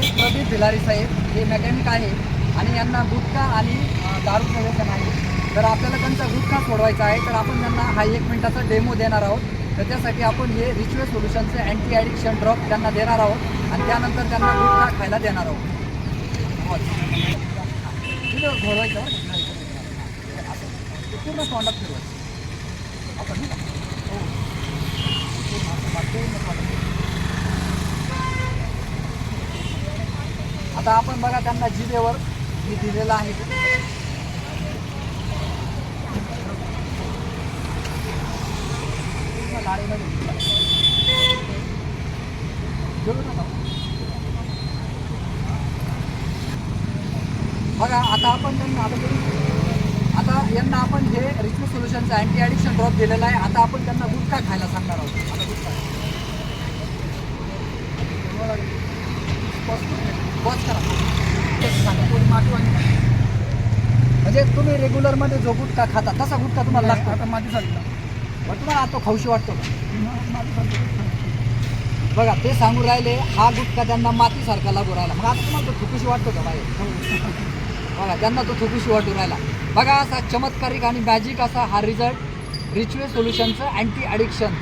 प्रदीप भिलारी साहेब हे मेकॅनिक आहे आणि यांना गुटखा आणि दारू दारूचं व्यसन आहे तर आपल्याला त्यांचा गुटखा सोडवायचा आहे तर आपण त्यांना हा एक मिनिटाचा डेमो देणार आहोत. तर त्यासाठी आपण हे रिच्युअल सोल्युशनचे अँटी ॲडिक्शन ड्रॉप त्यांना देणार आहोत आणि त्यानंतर त्यांना गुटखा खायला देणार आहोत. तिथं पूर्ण तोंडात फिरवायचं. आपण हो. पूर्ण असं बाकी मग तोंडात. आता आपण बघा त्यांना जिबेवर मी दिलेलं आहे. बघा आता आपण त्यांना आता यांना आपण हे रिच्यू सोल्युशनचं अँटी ॲडिक्शन ड्रॉप दिलेला आहे. आता आपण त्यांना गुटखा खायला सांगणार आहोत? आता गुटखा करा. तेच सांगा. कोणी मागू आणि- म्हणजे तुम्ही रेग्युलरमध्ये जो गुटखा खाता तसा गुटखा तुम्हाला लागतो. आता माझी सांगितलं मग तुम्हाला आता खाऊशी वाटतो का? बघा ते सांगून राहिले हा गुटखा त्यांना मातीसारखा लागू राहिला. मग आता तुम्हाला तो थुकीशी वाटतो का बाहेर? बघा त्यांना तो थुकीशी वाटू राहिला. बघा असा चमत्कारिक आणि मॅजिक असा हा रिझल्ट रिच्युअल सोल्युशनचं अँटी ॲडिक्शन